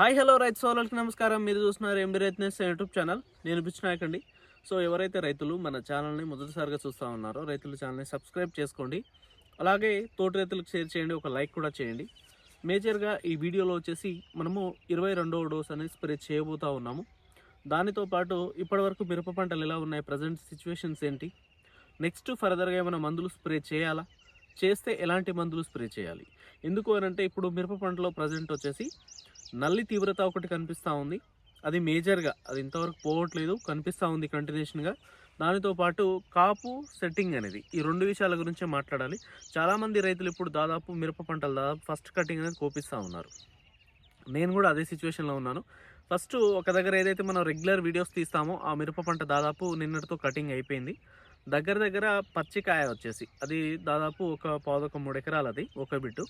Hi hello రైతు సోదరులకి నమస్కారం. మీరు చూస్తున్నారు ఎంబీ రైత్నెస్ యూట్యూబ్ ఛానల్. నేను పిచ్చినాయకండి సో ఎవరైతే రైతులు మన ఛానల్ని మొదటిసారిగా చూస్తూ ఉన్నారో రైతుల ఛానల్ని సబ్స్క్రైబ్ చేసుకోండి. అలాగే తోటి రైతులకు షేర్ చేయండి ఒక లైక్ కూడా చేయండి. మేజర్గా ఈ వీడియోలో వచ్చేసి మనము ఇరవై రెండవ డోస్ అనేది స్ప్రే చేయబోతూ ఉన్నాము. దానితో పాటు ఇప్పటివరకు మిరప పంటలు ఎలా ఉన్నాయి ప్రజెంట్ సిచ్యువేషన్స్ ఏంటి నెక్స్ట్ ఫర్దర్గా ఏమైనా మందులు స్ప్రే చేయాలా చేస్తే ఎలాంటి మందులు స్ప్రే చేయాలి ఎందుకు అని అంటే ఇప్పుడు మిరప పంటలో ప్రజెంట్ వచ్చేసి నల్లి తీవ్రత ఒకటి కనిపిస్తూ ఉంది. అది మేజర్గా అది ఇంతవరకు పోవట్లేదు కనిపిస్తూ ఉంది కంటిన్యూషన్గా దానితో పాటు కాపు సెట్టింగ్ అనేది ఈ రెండు విషయాల గురించే మాట్లాడాలి. చాలామంది రైతులు ఇప్పుడు దాదాపు మిరప పంటలు దాదాపు ఫస్ట్ కటింగ్ అనేది కోపిస్తూ ఉన్నారు. నేను కూడా అదే సిచ్యువేషన్లో ఉన్నాను. ఫస్ట్ ఒక దగ్గర ఏదైతే మనం రెగ్యులర్ వీడియోస్ తీస్తామో ఆ మిరప పంట దాదాపు నిన్నటితో కటింగ్ అయిపోయింది. దగ్గర దగ్గర పచ్చికాయ వచ్చేసి అది దాదాపు ఒక పాదొక మూడు ఎకరాలు అది ఒక బిట్టు.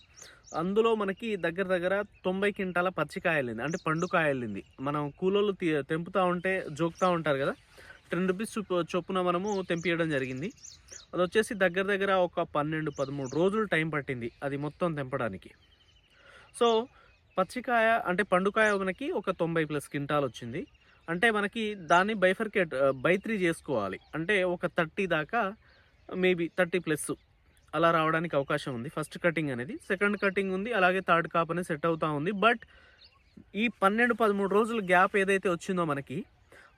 అందులో మనకి దగ్గర దగ్గర తొంభై క్వింటాల పచ్చికాయ వెళ్ళింది అంటే పండుకాయ వెళ్ళింది మనం కూలోళ్ళు తీ తెంపుతూ ఉంటే జోకుతూ ఉంటారు కదా టెన్ రూపీస్ చొప్పు- చొప్పున మనము తెంపియడం జరిగింది. అది వచ్చేసి దగ్గర దగ్గర ఒక పన్నెండు పదమూడు రోజులు టైం పట్టింది అది మొత్తం తెంపడానికి. సో పచ్చికాయ అంటే పండుకాయ మనకి ఒక తొంభై ప్లస్ క్వింటాల్ వచ్చింది. అంటే మనకి దాన్ని బైఫర్కేట్ బై త్రీ చేసుకోవాలి. అంటే ఒక థర్టీ దాకా మేబీ థర్టీ ప్లస్ అలా రావడానికి అవకాశం ఉంది. ఫస్ట్ కటింగ్ అనేది. సెకండ్ కటింగ్ ఉంది. అలాగే థర్డ్ కాప్ అనేది సెట్ అవుతూ ఉంది. బట్ ఈ పన్నెండు పదమూడు రోజుల గ్యాప్ ఏదైతే వచ్చిందో మనకి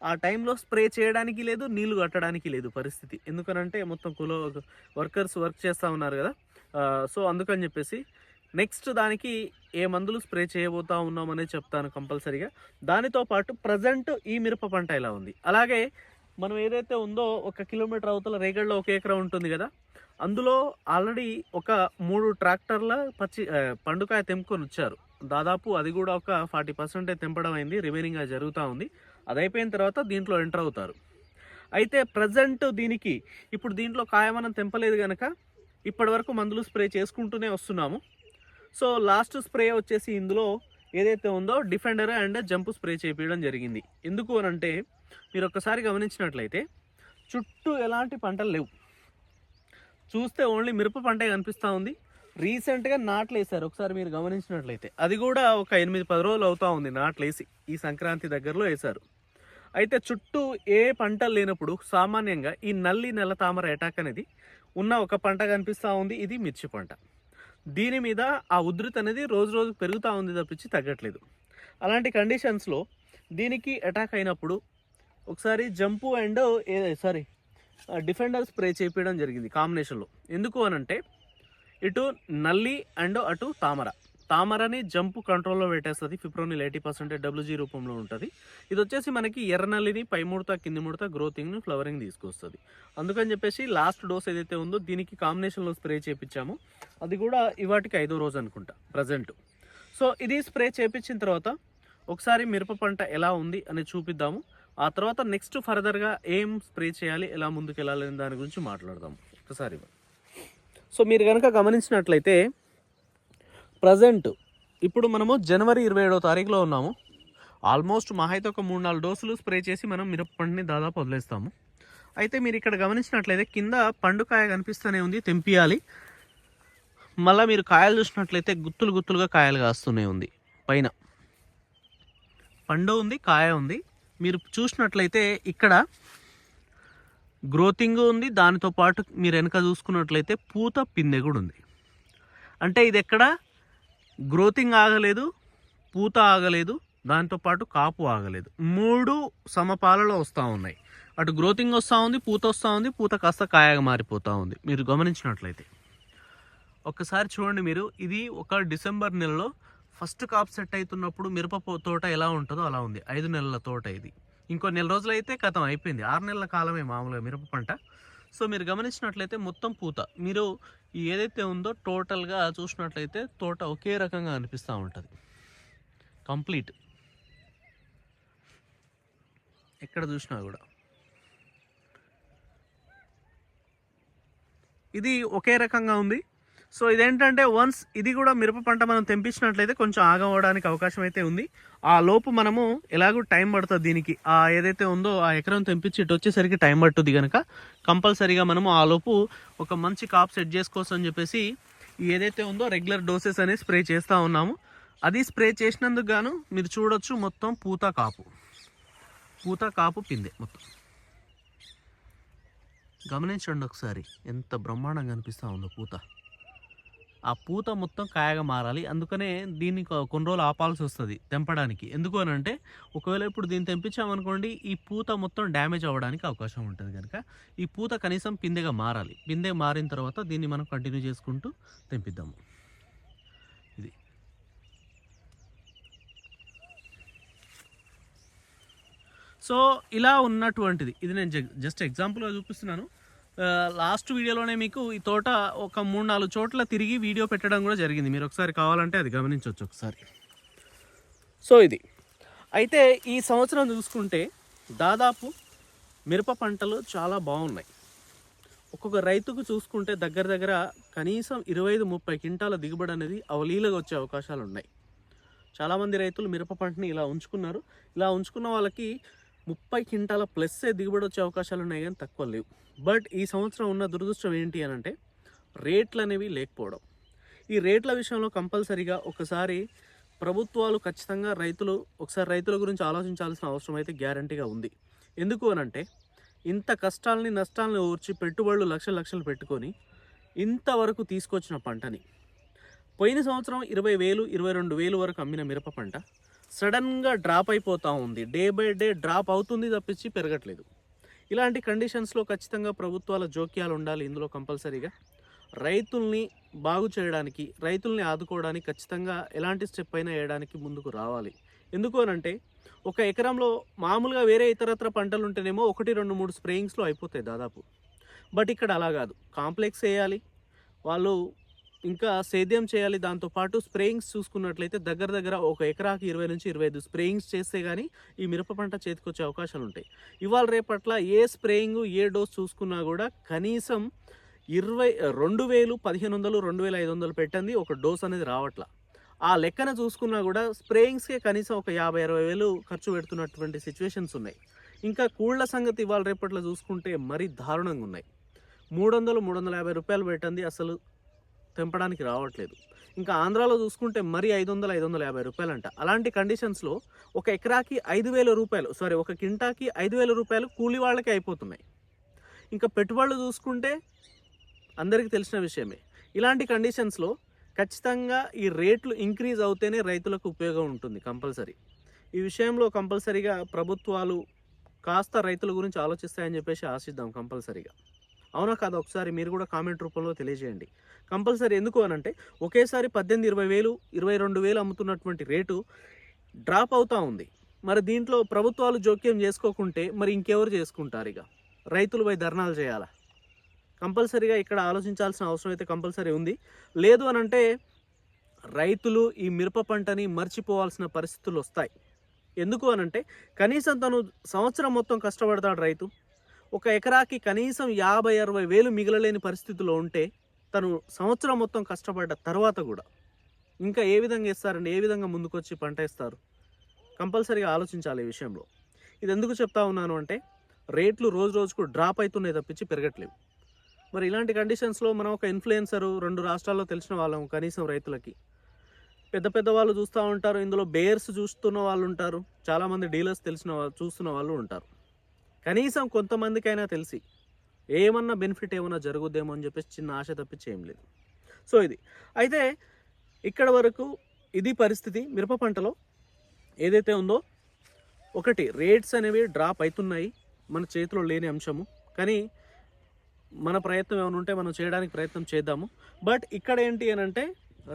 ఆ టైంలో స్ప్రే చేయడానికి లేదు నీళ్ళు కట్టడానికి లేదు పరిస్థితి. ఎందుకనంటే మొత్తం కులో వర్కర్స్ వర్క్ చేస్తూ ఉన్నారు కదా. సో అందుకని చెప్పేసి నెక్స్ట్ దానికి ఏ మందులు స్ప్రే చేయబోతా ఉన్నామనే చెప్తాను కంపల్సరీగా. దానితో పాటు ప్రజెంట్ ఈ మిరప పంట ఇలా ఉంది? అలాగే మనం ఏదైతే ఉందో ఒక కిలోమీటర్ అవతల రేగడిలో ఒక ఎకరం ఉంటుంది కదా అందులో ఆల్రెడీ ఒక మూడు ట్రాక్టర్ల పచ్చి పండుకాయ తెంపుకొని వచ్చారు. దాదాపు అది కూడా ఒక ఫార్టీ పర్సెంటే తెంపడం అయింది రిమైనింగ్గా జరుగుతూ ఉంది. అది అయిపోయిన తర్వాత దీంట్లో ఎంటర్ అవుతారు. అయితే ప్రజెంట్ దీనికి ఇప్పుడు దీంట్లో కాయమనం తెంపలేదు కనుక ఇప్పటి వరకు మందులు స్ప్రే చేసుకుంటూనే వస్తున్నాము. సో లాస్ట్ స్ప్రే వచ్చేసి ఇందులో ఏదైతే ఉందో డిఫెండర్ అండ్ జంప్ స్ప్రే చేపించడం జరిగింది. ఎందుకు అని అంటే మీరు ఒక్కసారి గమనించినట్లయితే చుట్టూ ఎలాంటి పంటలు లేవు. చూస్తే ఓన్లీ మిరప పంటే కనిపిస్తూ ఉంది. రీసెంట్గా నాట్లు వేశారు. ఒకసారి మీరు గమనించినట్లయితే అది కూడా ఒక ఎనిమిది పది రోజులు అవుతూ ఉంది నాట్లు వేసి ఈ సంక్రాంతి దగ్గరలో వేశారు. అయితే చుట్టూ ఏ పంటలు లేనప్పుడు సామాన్యంగా ఈ నల్లి నెల తామర అటాక్ అనేది ఉన్న ఒక పంట కనిపిస్తూ ఉంది. ఇది మిర్చి పంట. దీని మీద ఆ ఉధృతి అనేది రోజు రోజు పెరుగుతూ ఉంది తప్పించి తగ్గట్లేదు. అలాంటి కండిషన్స్లో దీనికి అటాక్ అయినప్పుడు ఒకసారి jump and a sorry defender spray చేపించడం జరిగింది కాంబినేషన్లో ఎందుకు అనంటే ఇటు నల్లి అండ్ అటు తామర. తామరని జంపు కంట్రోల్లో పెట్టేస్తుంది. ఫిప్రోనిల్ ఎయిటీ పర్సెంటేజ్ డబ్ల్యూజీ రూపంలో ఉంటుంది. ఇది వచ్చేసి మనకి ఎర్రనల్లిని పై ముడత కింది ముడత గ్రోతింగ్ని ఫ్లవరింగ్ తీసుకొస్తుంది. అందుకని చెప్పేసి లాస్ట్ డోస్ ఏదైతే ఉందో దీనికి కాంబినేషన్లో స్ప్రే చేయించాము అది కూడా ఇవాటికి ఐదో రోజు అనుకుంటా ప్రజెంట్. సో ఇది స్ప్రే చేపించిన తర్వాత ఒకసారి మిరప పంట ఎలా ఉంది అని చూపిద్దాము. ఆ తర్వాత నెక్స్ట్ ఫర్దర్గా ఏం స్ప్రే చేయాలి ఎలా ముందుకు వెళ్ళాలి అనే దాని గురించి మాట్లాడదాం ఒకసారి సో మీరు కనుక గమనించినట్లయితే ప్రజెంట్. ఇప్పుడు మనము జనవరి ఇరవై ఏడవ తారీఖులో ఉన్నాము. ఆల్మోస్ట్ మహా అయితే ఒక మూడు నాలుగు డోసులు స్ప్రే చేసి మనం మిరప దాదాపు వదిలేస్తాము. అయితే మీరు ఇక్కడ గమనించినట్లయితే కింద పండుకాయ కనిపిస్తూనే ఉంది తెంపియాలి. మళ్ళీ మీరు కాయలు చూసినట్లయితే గుత్తులు గుత్తులుగా కాయలు కాస్తూనే ఉంది పైన. పండు ఉంది కాయ ఉంది. మీరు చూసినట్లయితే ఇక్కడ గ్రోతింగ్ ఉంది దానితో పాటు మీరు వెనక చూసుకున్నట్లయితే పూత పిందె కూడా ఉంది. అంటే ఇది ఎక్కడ? గ్రోతింగ్ ఆగలేదు పూత ఆగలేదు దాంతోపాటు కాపు ఆగలేదు. మూడు సమపాలలో వస్తూ ఉన్నాయి. అటు గ్రోతింగ్ వస్తూ ఉంది పూత వస్తూ ఉంది పూత కాస్త కాయగా మారిపోతూ ఉంది. మీరు గమనించినట్లయితే. ఒక్కసారి చూడండి మీరు ఇది ఒక డిసెంబర్ నెలలో ఫస్ట్ కాప్ సెట్ అవుతున్నప్పుడు మిరప తోట ఎలా ఉంటుందో అలా ఉంది. ఐదు నెలల తోట ఇది. ఇంకో నెల రోజులు అయితే కథం అయిపోయింది. ఆరు నెలల కాలమే మామూలుగా మిరప పంట. సో మీరు గమనించినట్లయితే మొత్తం పూత. మీరు ఏదైతే ఉందో టోటల్గా చూసినట్లయితే తోట ఒకే రకంగా అనిపిస్తూ ఉంటుంది. కంప్లీట్ ఎక్కడ చూసినా కూడా. ఇది ఒకే రకంగా ఉంది. సో ఇదేంటంటే వన్స్ ఇది కూడా మిరప పంట మనం తెంపించినట్లయితే కొంచెం ఆగవడానికి అవకాశం అయితే ఉంది. ఆ లోపు మనము ఎలాగో టైం పడుతుంది దీనికి? ఆ ఏదైతే ఉందో ఆ ఎకరం తెంపించి ఇటు వచ్చేసరికి టైం పట్టుద్ది కనుక కంపల్సరీగా మనము ఆ లోపు ఒక మంచి కాప్ సెట్ చేసుకోవచ్చు అని చెప్పేసి ఏదైతే ఉందో రెగ్యులర్ డోసెస్ అనేది స్ప్రే చేస్తూ ఉన్నాము. అది స్ప్రే చేసినందుకు గాను మీరు చూడొచ్చు మొత్తం పూత కాపు. పూత కాపు పిందే మొత్తం. గమనించండి ఒకసారి ఎంత బ్రహ్మాండంగా కనిపిస్తూ ఉందో పూత. ఆ పూత మొత్తం కాయగా మారాలి. అందుకనే దీన్ని కొన్ని రోజులు ఆపాల్సి వస్తుంది తెంపడానికి. ఎందుకు అని అంటే ఒకవేళ ఇప్పుడు దీన్ని తెంపించామనుకోండి ఈ పూత మొత్తం డ్యామేజ్ అవ్వడానికి అవకాశం ఉంటుంది కనుక ఈ పూత కనీసం పిందెగా మారాలి. పిందె మారిన తర్వాత దీన్ని మనం కంటిన్యూ చేసుకుంటూ తెంపిద్దాము. ఇది. సో ఇలా ఉన్నటువంటిది. ఇది నేను జ- జస్ట్ ఎగ్జాంపుల్గా చూపిస్తున్నాను. లాస్ట్ వీడియోలోనే మీకు ఈ తోట ఒక మూడు నాలుగు చోట్ల తిరిగి వీడియో పెట్టడం కూడా జరిగింది. మీరు ఒకసారి కావాలంటే అది గమనించవచ్చు ఒకసారి. సో ఇది. అయితే ఈ సంవత్సరం చూసుకుంటే దాదాపు మిరప పంటలు చాలా బాగున్నాయి. ఒక్కొక్క రైతుకు చూసుకుంటే దగ్గర దగ్గర కనీసం ఇరవై ఐదు ముప్పై క్వింటాల దిగుబడి అనేది అవలీలగా వచ్చే అవకాశాలు ఉన్నాయి. చాలామంది రైతులు మిరప పంటని ఇలా ఉంచుకున్నారు. ఇలా ఉంచుకున్న వాళ్ళకి ముప్పై క్వింటాల ప్లస్సే దిగుబడి వచ్చే అవకాశాలు ఉన్నాయి కానీ తక్కువ లేవు. బట్ ఈ సంవత్సరం ఉన్న దురదృష్టం ఏంటి అని అంటే రేట్లు అనేవి లేకపోవడం. ఈ రేట్ల విషయంలో కంపల్సరీగా ఒకసారి ప్రభుత్వాలు ఖచ్చితంగా రైతులు ఒకసారి రైతుల గురించి ఆలోచించాల్సిన అవసరం అయితే గ్యారంటీగా ఉంది. ఎందుకు అని అంటే ఇంత కష్టాలని నష్టాలని ఓర్చి పెట్టుబడులు లక్షలు లక్షలు పెట్టుకొని ఇంతవరకు తీసుకొచ్చిన పంటని. పోయిన సంవత్సరం ఇరవై వేలు ఇరవై రెండు వేలు వరకు అమ్మిన మిరప పంట సడన్గా డ్రాప్ అయిపోతూ ఉంది. డే బై డే డ్రాప్ అవుతుంది తప్పించి పెరగట్లేదు. ఇలాంటి కండిషన్స్లో ఖచ్చితంగా ప్రభుత్వాల జోక్యాలు ఉండాలి ఇందులో కంపల్సరీగా. రైతుల్ని బాగు చేయడానికి రైతుల్ని ఆదుకోవడానికి ఖచ్చితంగా ఎలాంటి స్టెప్ అయినా వేయడానికి ముందుకు రావాలి. ఎందుకు అనంటే ఒక ఎకరంలో మామూలుగా వేరే ఇతరత్ర పంటలు ఉంటేనేమో ఒకటి రెండు మూడు స్ప్రేయింగ్స్లో అయిపోతాయి దాదాపు. బట్ ఇక్కడ అలా కాదు. కాంప్లెక్స్ వేయాలి. వాళ్ళు ఇంకా సేద్యం చేయాలి దాంతోపాటు స్ప్రేయింగ్స్ చూసుకున్నట్లయితే దగ్గర దగ్గర ఒక ఎకరాకి ఇరవై నుంచి ఇరవై ఐదు స్ప్రేయింగ్స్ చేస్తే కానీ ఈ మిరప పంట చేతికొచ్చే అవకాశాలు ఉంటాయి ఇవాళ రేపట్ల ఏ స్ప్రేయింగ్ ఏ డోస్ చూసుకున్నా కూడా కనీసం ఇరవై రెండు వేలు పదిహేను వందలు రెండు వేల ఐదు వందలు పెట్టండి ఒక డోస్ అనేది రావట్ల. ఆ లెక్కన చూసుకున్నా కూడా స్ప్రేయింగ్స్కే కనీసం ఒక యాభై అరవై వేలు ఖర్చు పెడుతున్నటువంటి సిచ్యువేషన్స్ ఉన్నాయి. ఇంకా కూళ్ళ సంగతి ఇవాళ రేపట్లో చూసుకుంటే మరీ దారుణంగా ఉన్నాయి మూడు వందలు మూడు వందల యాభై రూపాయలు పెట్టండి అసలు తెంపడానికి రావట్లేదు. ఇంకా ఆంధ్రాలో చూసుకుంటే మరీ ఐదు వందల ఐదు వందల యాభై రూపాయలు అంట అలాంటి కండిషన్స్లో ఒక ఎకరాకి ఐదు వేల రూపాయలు సారీ ఒక కింటాకి ఐదు వేల రూపాయలు కూలి వాళ్ళకి అయిపోతున్నాయి. ఇంకా పెట్టుబడులు చూసుకుంటే అందరికీ తెలిసిన విషయమే. ఇలాంటి కండిషన్స్లో ఖచ్చితంగా ఈ రేట్లు ఇంక్రీజ్ అవుతేనే రైతులకు ఉపయోగం ఉంటుంది కంపల్సరీ. ఈ విషయంలో కంపల్సరీగా ప్రభుత్వాలు కాస్త రైతుల గురించి ఆలోచిస్తాయని చెప్పేసి ఆశిద్దాం కంపల్సరీగా. అవునా కాదు? ఒకసారి మీరు కూడా కామెంట్ రూపంలో తెలియజేయండి. కంపల్సరీ ఎందుకు అని అంటే ఒకేసారి పద్దెనిమిది ఇరవై వేలు ఇరవై రెండు వేలు అమ్ముతున్నటువంటి రేటు డ్రాప్ అవుతూ ఉంది. మరి దీంట్లో ప్రభుత్వాలు జోక్యం చేసుకోకుంటే మరి ఇంకెవరు చేసుకుంటారు ఇక? రైతులు పోయి ధర్నాలు చేయాలా? కంపల్సరీగా ఇక్కడ ఆలోచించాల్సిన అవసరం అయితే కంపల్సరీ ఉంది. లేదు అని అంటే రైతులు ఈ మిరప పంటని మర్చిపోవాల్సిన పరిస్థితులు వస్తాయి. ఎందుకు అనంటే కనీసం తను సంవత్సరం మొత్తం కష్టపడతాడు రైతు. ఒక ఎకరాకి కనీసం యాభై అరవై వేలు మిగలలేని పరిస్థితిలో ఉంటే తను సంవత్సరం మొత్తం కష్టపడ్డ తర్వాత కూడా ఇంకా ఏ విధంగా ఇస్తారండి ఏ విధంగా ముందుకొచ్చి పంట ఇస్తారు కంపల్సరీగా ఆలోచించాలి ఈ విషయంలో. ఇది ఎందుకు చెప్తా ఉన్నాను అంటే రేట్లు రోజు రోజుకు డ్రాప్ అవుతున్నాయి తప్పించి పెరగట్లేవు. మరి ఇలాంటి కండిషన్స్లో మనం ఒక ఇన్ఫ్లుయెన్సరు రెండు రాష్ట్రాల్లో తెలిసిన వాళ్ళం కనీసం రైతులకి. పెద్ద పెద్ద వాళ్ళు చూస్తూ ఉంటారు ఇందులో బేర్స్ చూస్తున్న వాళ్ళు ఉంటారు చాలామంది డీలర్స్ తెలిసిన వాళ్ళు చూస్తున్న వాళ్ళు ఉంటారు. కనీసం కొంతమందికైనా తెలిసి ఏమన్నా బెనిఫిట్ ఏమన్నా జరుగుద్దేమో అని చెప్పేసి చిన్న ఆశ తప్పించి ఏం లేదు. సో ఇది. అయితే ఇక్కడ వరకు ఇది పరిస్థితి మిరప పంటలో ఏదైతే ఉందో ఒకటి రేట్స్ అనేవి డ్రాప్ అవుతున్నాయి మన చేతిలో లేని అంశము. కానీ మన ప్రయత్నం ఏమైనా ఉంటే మనం చేయడానికి ప్రయత్నం చేద్దాము. బట్ ఇక్కడ ఏంటి అని అంటే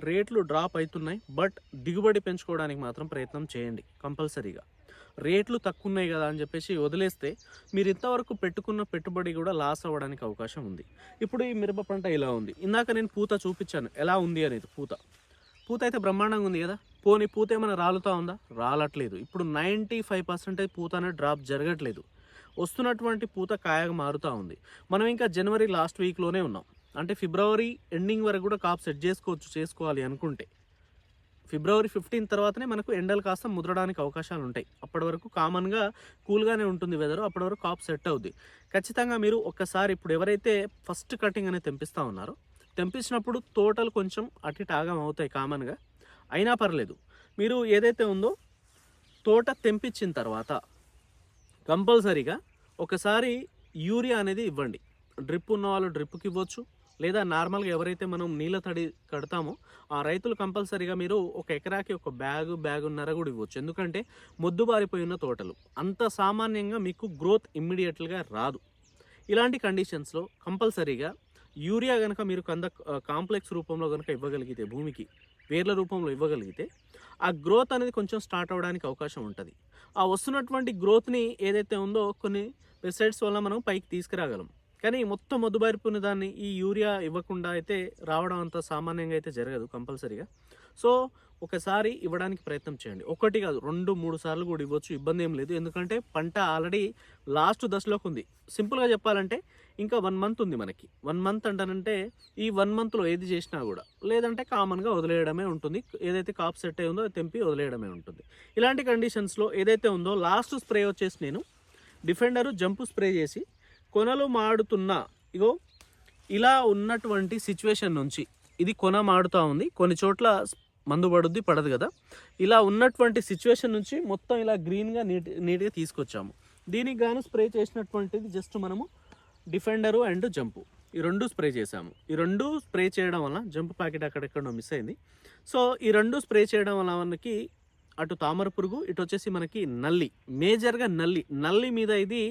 రేట్లు డ్రాప్ అవుతున్నాయి బట్ దిగుబడి పెంచుకోవడానికి మాత్రం ప్రయత్నం చేయండి కంపల్సరీగా. రేట్లు తక్కువ ఉన్నాయి కదా అని చెప్పేసి వదిలేస్తే మీరు ఇంతవరకు పెట్టుకున్న పెట్టుబడి కూడా లాస్ అవ్వడానికి అవకాశం ఉంది. ఇప్పుడు ఈ మిరప పంట ఇలా ఉంది. ఇందాక నేను పూత చూపించాను. ఎలా ఉంది అనేది పూత. పూత అయితే బ్రహ్మాండంగా ఉంది కదా? పోనీ పూత ఏమైనా రాలుతా ఉందా? రాలట్లేదు. ఇప్పుడు నైంటీ ఫైవ్ పర్సెంటేజ్ పూత అనేది డ్రాప్ జరగట్లేదు. వస్తున్నటువంటి పూత కాయగా మారుతూ ఉంది. మనం ఇంకా జనవరి లాస్ట్ వీక్లోనే ఉన్నాం. అంటే ఫిబ్రవరి ఎండింగ్ వరకు కూడా కాప్ సెట్ చేసుకోవచ్చు చేసుకోవాలి అనుకుంటే. ఫిబ్రవరి ఫిఫ్టీన్ తర్వాతనే మనకు ఎండలు కాస్త ముదరడానికి అవకాశాలు ఉంటాయి. అప్పటి వరకు కామన్గా కూల్గానే ఉంటుంది వెదర్ అప్పటి వరకు కాప్ సెట్ అవుద్ది. ఖచ్చితంగా మీరు ఒక్కసారి ఇప్పుడు ఎవరైతే ఫస్ట్ కటింగ్ అనేది తెంపిస్తూ ఉన్నారో తెంపించినప్పుడు తోటలు కొంచెం అటు టాగం అవుతాయి కామన్గా అయినా పర్లేదు. మీరు ఏదైతే ఉందో తోట తెంపించిన తర్వాత కంపల్సరీగా ఒకసారి యూరియా అనేది ఇవ్వండి. డ్రిప్ ఉన్న వాళ్ళు డ్రిప్కి ఇవ్వచ్చు లేదా నార్మల్గా ఎవరైతే మనం నీళ్ళ తడి కడతామో ఆ రైతులు కంపల్సరీగా మీరు ఒక ఎకరాకి ఒక బ్యాగు బ్యాగున్నర కూడా ఇవ్వచ్చు. ఎందుకంటే మొద్దుబారిపోయిన తోటలు. అంత సామాన్యంగా మీకు గ్రోత్ ఇమ్మీడియట్గా రాదు. ఇలాంటి కండిషన్స్లో కంపల్సరీగా యూరియా కనుక మీరు కంద కాంప్లెక్స్ రూపంలో కనుక ఇవ్వగలిగితే భూమికి వేర్ల రూపంలో ఇవ్వగలిగితే ఆ గ్రోత్ అనేది కొంచెం స్టార్ట్ అవ్వడానికి అవకాశం ఉంటుంది. ఆ వస్తున్నటువంటి గ్రోత్ని ఏదైతే ఉందో కొన్ని పెస్టిసైడ్స్ వల్ల మనం పైకి తీసుకురాగలం. కానీ మొత్తం మొద్దుబారిపోయిన దాన్ని ఈ యూరియా ఇవ్వకుండా అయితే రావడం అంత సామాన్యంగా అయితే జరగదు కంపల్సరీగా. సో ఒకసారి ఇవ్వడానికి ప్రయత్నం చేయండి. ఒకటి కాదు రెండు మూడు సార్లు కూడా ఇవ్వచ్చు. ఇబ్బంది ఏం లేదు. ఎందుకంటే పంట ఆల్రెడీ లాస్ట్ దశలోకి ఉంది. సింపుల్గా చెప్పాలంటే ఇంకా వన్ మంత్ ఉంది మనకి. వన్ మంత్ అంటానంటే ఈ వన్ మంత్లో ఏది చేసినా కూడా. లేదంటే కామన్గా వదిలేయడమే ఉంటుంది. ఏదైతే కాప్ సెట్ అయి ఉందో తెంపి వదిలేయడమే ఉంటుంది. ఇలాంటి కండిషన్స్లో ఏదైతే ఉందో లాస్ట్ స్ప్రే వచ్చేసి నేను డిఫెండరు జంపు స్ప్రే చేసి కొనలు మాడుతున్న ఇగో ఇలా ఉన్నటువంటి సిచ్యువేషన్ నుంచి ఇది కొన మాడుతూ ఉంది కొన్ని చోట్ల మందు పడుద్ది పడదు కదా. ఇలా ఉన్నటువంటి సిచ్యువేషన్ నుంచి మొత్తం ఇలా గ్రీన్గా నీట్ నీట్గా తీసుకొచ్చాము. దీనికి గాను స్ప్రే చేసినటువంటిది జస్ట్ మనము డిఫెండరు అండ్ జంపు ఈ రెండు స్ప్రే చేసాము ఈ రెండు స్ప్రే చేయడం వల్ల జంప్ ప్యాకెట్ అక్కడెక్కడో మిస్ అయింది. సో ఈ రెండు స్ప్రే చేయడం వల్ల మనకి అటు తామర పురుగు ఇటు వచ్చేసి మనకి నల్లి మేజర్గా నల్లి. నల్లి మీద ఇది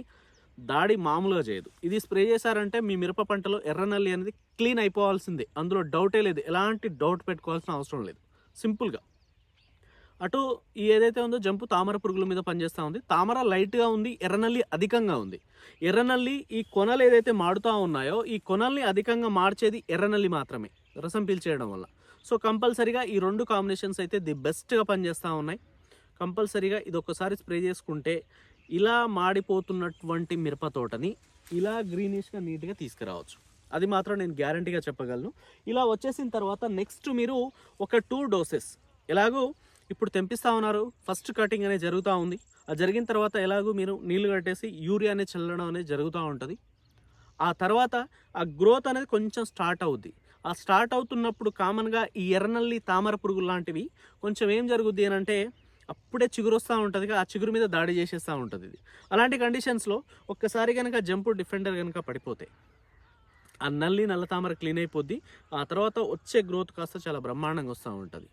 దాడి మామూలుగా చేయదు. ఇది స్ప్రే చేశారంటే మీ మిరప పంటలో ఎర్ర నల్లి అనేది క్లీన్ అయిపోవాల్సిందే. అందులో డౌటే లేదు. ఎలాంటి డౌట్ పెట్టుకోవాల్సిన అవసరం లేదు. సింపుల్గా. అటు ఈ ఏదైతే ఉందో జంపు తామర పురుగుల మీద పనిచేస్తూ ఉంది. తామర లైట్గా ఉంది. ఎర్రనల్లి అధికంగా ఉంది. ఎర్రనల్లి ఈ కొనలు ఏదైతే మాడుతూ ఉన్నాయో ఈ కొనల్ని అధికంగా మార్చేది ఎర్రనల్లి మాత్రమే. రసం పీల్చేయడం వల్ల. సో కంపల్సరీగా ఈ రెండు కాంబినేషన్స్ అయితే ది బెస్ట్గా పనిచేస్తూ ఉన్నాయి. కంపల్సరీగా ఇది ఒక్కసారి స్ప్రే చేసుకుంటే ఇలా మాడిపోతున్నటువంటి మిరప తోటని ఇలా గ్రీనిష్గా నీట్గా తీసుకురావచ్చు. అది మాత్రం నేను గ్యారంటీగా చెప్పగలను. ఇలా వచ్చేసిన తర్వాత నెక్స్ట్ మీరు ఒక టూ డోసెస్ ఎలాగో ఇప్పుడు తెంపిస్తా ఉన్నారు. ఫస్ట్ కటింగ్ అనేది జరుగుతూ ఉంది. అది జరిగిన తర్వాత ఎలాగో మీరు నీళ్ళు కట్టేసి యూరియా అనేది చల్లడం అనేది జరుగుతూ ఉంటుంది. ఆ తర్వాత ఆ గ్రోత్ అనేది కొంచెం స్టార్ట్ అవుద్ది. ఆ స్టార్ట్ అవుతున్నప్పుడు కామన్గా ఈ ఎర్రనల్లి తామర పురుగులు లాంటివి కొంచెం ఏం జరుగుద్ది అని అంటే అప్పుడే చిగురు వస్తూ ఉంటుంది ఆ చిగురు మీద దాడి చేసేస్తూ ఉంటుంది ఇది. అలాంటి కండిషన్స్లో ఒక్కసారి కనుక జంప్ డిఫెండర్ కనుక పడిపోతే ఆ నల్లి నల్ల తామర క్లీన్ అయిపోద్ది ఆ తర్వాత వచ్చే గ్రోత్ కాస్త చాలా బ్రహ్మాండంగా వస్తూ ఉంటుంది.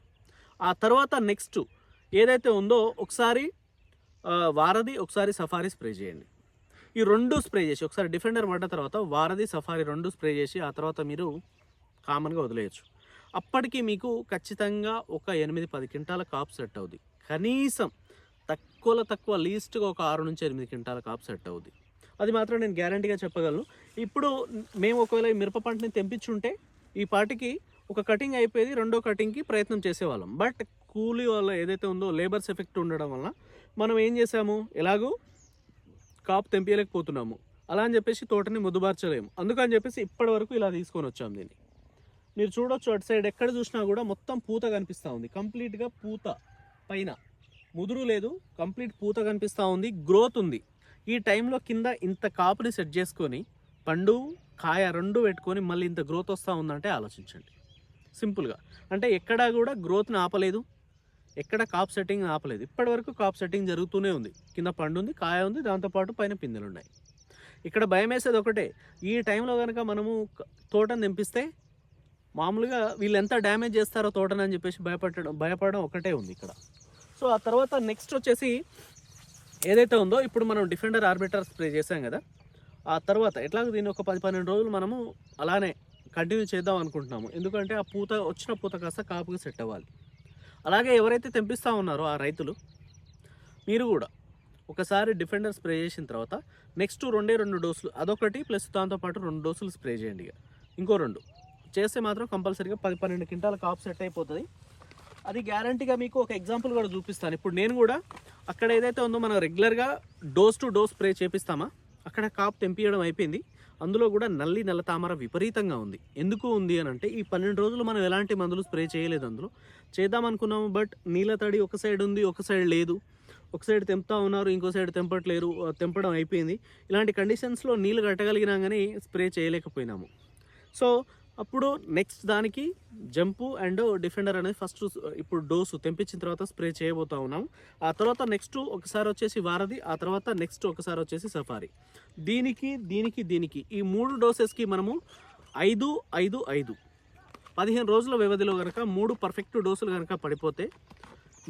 ఆ తర్వాత నెక్స్ట్ ఏదైతే ఉందో ఒకసారి వారది వారధి ఒకసారి సఫారీ స్ప్రే చేయండి. ఈ రెండు స్ప్రే చేసి ఒకసారి డిఫెండర్ పడ్డ తర్వాత వారధి సఫారీ రెండు స్ప్రే చేసి ఆ తర్వాత మీరు కామన్గా వదిలేయచ్చు. అప్పటికి మీకు ఖచ్చితంగా ఒక ఎనిమిది పది క్వింటాల కాప్ సెట్ అవుద్ది. కనీసం తక్కువలో తక్కువ లీస్ట్గా ఒక ఆరు నుంచి ఎనిమిది క్వింటాల కాప్ సెట్ అవుద్ది. అది మాత్రం నేను గ్యారంటీగా చెప్పగలను. ఇప్పుడు మేము ఒకవేళ ఈ మిరప పంటని తెంపించుంటే ఈ పాటికి ఒక కటింగ్ అయిపోయేది రెండో కటింగ్కి ప్రయత్నం చేసేవాళ్ళం. బట్ కూలీ వల్ల ఏదైతే ఉందో లేబర్స్ ఎఫెక్ట్ ఉండడం వల్ల మనం ఏం చేసాము ఎలాగో కాపు తెంపించలేకపోతున్నాము అలా అని చెప్పేసి తోటని ముద్దుబార్చలేము. అందుకని చెప్పేసి ఇప్పటి వరకు ఇలా తీసుకొని వచ్చాము దీన్ని. మీరు చూడొచ్చు అటు సైడ్ ఎక్కడ చూసినా కూడా మొత్తం పూత కనిపిస్తూ ఉంది. కంప్లీట్గా పూత. పైన. ముదురు లేదు కంప్లీట్ పూత కనిపిస్తూ ఉంది గ్రోత్ ఉంది. ఈ టైంలో కింద ఇంత కాపుని సెట్ చేసుకొని పండు కాయ రెండు పెట్టుకొని మళ్ళీ ఇంత గ్రోత్ వస్తూ ఉందంటే ఆలోచించండి. సింపుల్గా. అంటే ఎక్కడా కూడా గ్రోత్ని ఆపలేదు. ఎక్కడ కాప్ సెట్టింగ్ ఆపలేదు. ఇప్పటి వరకు కాప్ సెట్టింగ్ జరుగుతూనే ఉంది. కింద పండు ఉంది కాయ ఉంది దాంతోపాటు పైన పిందెలు ఉన్నాయి ఇక్కడ భయం వేసేది ఒకటే. ఈ టైంలో కనుక మనము తోటను తెంపిస్తే మామూలుగా వీళ్ళు ఎంత డ్యామేజ్ చేస్తారో తోటనని చెప్పేసి భయపడడం భయపడడం ఒకటే ఉంది ఇక్కడ. సో ఆ తర్వాత నెక్స్ట్ వచ్చేసి ఏదైతే ఉందో ఇప్పుడు మనం డిఫెండర్ ఆర్బిటర్ స్ప్రే చేసాం కదా ఆ తర్వాత ఎట్లాగో దీన్ని ఒక పది పన్నెండు రోజులు మనము అలానే కంటిన్యూ చేద్దాం అనుకుంటున్నాము. ఎందుకంటే ఆ పూత వచ్చిన పూత కాస్త కాపుగా సెట్ అవ్వాలి. అలాగే ఎవరైతే తెంపిస్తూ ఉన్నారో ఆ రైతులు మీరు కూడా ఒకసారి డిఫెండర్ స్ప్రే చేసిన తర్వాత నెక్స్ట్ రెండే రెండు డోసులు అదొకటి ప్లస్ దాంతోపాటు రెండు డోసులు స్ప్రే చేయండి ఇక. ఇంకో రెండు. చేస్తే మాత్రం కంపల్సరీగా పది పన్నెండు క్వింటాల కాపు సెట్ అయిపోతుంది. అది గ్యారంటీగా మీకు ఒక ఎగ్జాంపుల్ కూడా చూపిస్తాను. ఇప్పుడు నేను కూడా అక్కడ ఏదైతే ఉందో మనం రెగ్యులర్గా డోస్ టు డోస్ స్ప్రే చేపిస్తామా అక్కడ కాపు తెంపియడం అయిపోయింది. అందులో కూడా నల్లి నల్ల తామర విపరీతంగా ఉంది. ఎందుకు ఉంది అని అంటే ఈ పన్నెండు రోజులు మనం ఎలాంటి మందులు స్ప్రే చేయలేదు అందులో. చేద్దాం అనుకున్నాము బట్ నీళ్ళ తడి ఒక సైడ్ ఉంది ఒక సైడ్ లేదు. ఒక సైడ్ తెంపుతా ఉన్నారు ఇంకో సైడ్ తెంపట్లేరు తెంపడం అయిపోయింది. ఇలాంటి కండిషన్స్లో నీళ్ళు కట్టగలిగినా కానీ స్ప్రే చేయలేకపోయినాము. సో అప్పుడు నెక్స్ట్ దానికి జంపు అండ్ డిఫెండర్ అనేది ఫస్ట్ ఇప్పుడు డోసు తెంపించిన తర్వాత స్ప్రే చేయబోతా ఉన్నాం. ఆ తర్వాత నెక్స్ట్ ఒకసారి వచ్చేసి వారధి ఆ తర్వాత నెక్స్ట్ ఒకసారి వచ్చేసి సఫారీ దీనికి దీనికి దీనికి ఈ మూడు డోసెస్కి మనము ఐదు ఐదు ఐదు. పదిహేను రోజుల వ్యవధిలో కనుక మూడు పర్ఫెక్ట్ డోసులు కనుక పడిపోతే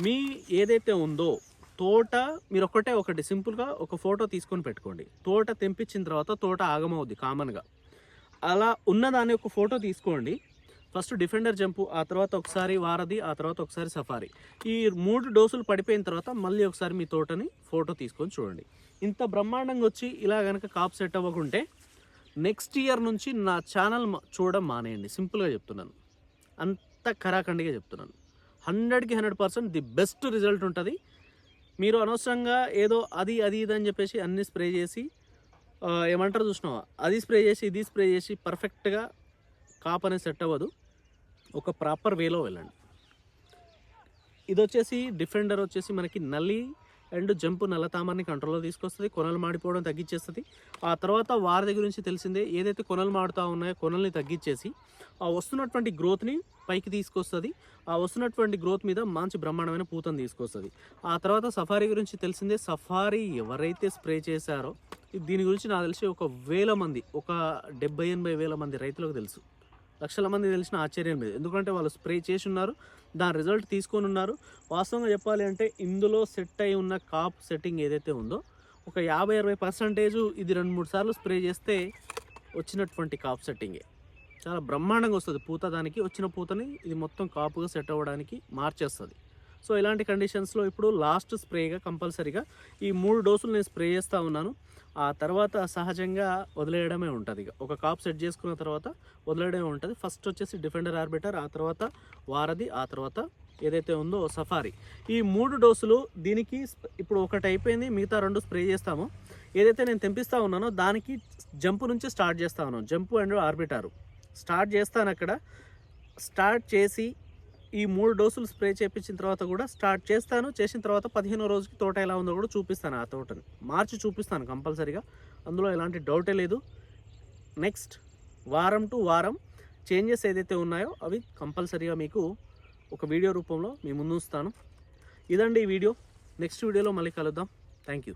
మీ ఏదైతే ఉందో తోట మీరు ఒకటే ఒకటి సింపుల్గా ఒక ఫోటో తీసుకొని పెట్టుకోండి. తోట తెంపించిన తర్వాత తోట ఆగమవుద్ది కామన్గా. అలా ఉన్నదాని ఒక ఫోటో తీసుకోండి. ఫస్ట్ డిఫెండర్ జంపు ఆ తర్వాత ఒకసారి వారధి ఆ తర్వాత ఒకసారి సఫారీ. ఈ మూడు డోసులు పడిపోయిన తర్వాత మళ్ళీ ఒకసారి మీ తోటని ఫోటో తీసుకొని చూడండి. ఇంత బ్రహ్మాండంగా వచ్చి ఇలా కనుక కాప్ సెట్ అవ్వకుంటే నెక్స్ట్ ఇయర్ నుంచి నా ఛానల్ చూడడం మానేయండి. సింపుల్గా చెప్తున్నాను. అంత కరాఖండిగా చెప్తున్నాను. హండ్రెడ్కి hundred percent the best result ఉంటుంది. మీరు అనవసరంగా ఏదో అది అది ఇది అని చెప్పేసి అన్ని స్ప్రే చేసి ఏమంటారు చూసినావా? అది స్ప్రే చేసి ఇది స్ప్రే చేసి పర్ఫెక్ట్గా కాప్ అనేది సెట్ అవ్వదు. ఒక ప్రాపర్ వేలో వెళ్ళండి. ఇది వచ్చేసి డిఫెండర్ వచ్చేసి మనకి నల్లి అండ్ జంపు నల్లతామని కంట్రోల్లో తీసుకొస్తుంది కొనలు మాడిపోవడం తగ్గించేస్తుంది. ఆ తర్వాత వారి గురించి తెలిసిందే ఏదైతే కొనలు మాడుతూ ఉన్నాయో కొనల్ని తగ్గించేసి ఆ వస్తున్నటువంటి గ్రోత్ని పైకి తీసుకొస్తుంది. ఆ వస్తున్నటువంటి గ్రోత్ మీద మంచి బ్రహ్మాండమైన పూతను తీసుకొస్తుంది. ఆ తర్వాత సఫారీ గురించి తెలిసిందే సఫారీ ఎవరైతే స్ప్రే చేశారో దీని గురించి నాకు తెలిసి ఒక వేల మంది ఒక డెబ్బై ఎనభై వేల మంది రైతులకు తెలుసు. లక్షల మంది తెలిసిన ఆశ్చర్యం లేదు. ఎందుకంటే వాళ్ళు స్ప్రే చేసి ఉన్నారు దాని రిజల్ట్ తీసుకొని ఉన్నారు. వాస్తవంగా చెప్పాలి అంటే ఇందులో సెట్ అయి ఉన్న కాప్ సెట్టింగ్ ఏదైతే ఉందో ఒక యాభై అరవై పర్సెంటేజ్ ఇది రెండు మూడు సార్లు స్ప్రే చేస్తే వచ్చినటువంటి కాప్ సెట్టింగే. చాలా బ్రహ్మాండంగా వస్తుంది. పూత దానికి వచ్చిన పూతని ఇది మొత్తం కాపుగా సెట్ అవ్వడానికి మార్చేస్తుంది. సో ఇలాంటి కండిషన్స్లో ఇప్పుడు లాస్ట్ స్ప్రేగా కంపల్సరీగా ఈ మూడు డోసులు నేను స్ప్రే చేస్తూ ఉన్నాను. ఆ తర్వాత సహజంగా వదిలేయడమే ఉంటుంది ఇక. ఒక కాప్ సెట్ చేసుకున్న తర్వాత వదిలేయడమే ఉంటుంది. ఫస్ట్ వచ్చేసి డిఫెండర్ ఆర్బిటర్ ఆ తర్వాత వారధి ఆ తర్వాత ఏదైతే ఉందో సఫారీ ఈ మూడు డోసులు దీనికి ఇప్పుడు ఒకటి అయిపోయింది మిగతా రెండు స్ప్రే చేస్తాము. ఏదైతే నేను తెంపిస్తా ఉన్నానో దానికి జంపు నుంచి స్టార్ట్ చేస్తా ఉన్నాను. జంపు అండ్ ఆర్బిటారు స్టార్ట్ చేస్తాను అక్కడ. స్టార్ట్ చేసి ఈ మూడు డోసులు స్ప్రే చేపించిన తర్వాత కూడా స్టార్ట్ చేస్తాను. చేసిన తర్వాత పదిహేనో రోజుకి తోట ఎలా ఉందో కూడా చూపిస్తాను ఆ తోటని. మార్చి చూపిస్తాను కంపల్సరీగా. అందులో ఎలాంటి డౌటే లేదు. నెక్స్ట్ వారం టు వారం చేంజెస్ ఏదైతే ఉన్నాయో అవి కంపల్సరీగా మీకు ఒక వీడియో రూపంలో మీ ముందు ఉంచుతాను. ఇదండి ఈ వీడియో. నెక్స్ట్ వీడియోలో మళ్ళీ కలుద్దాం. Thank you.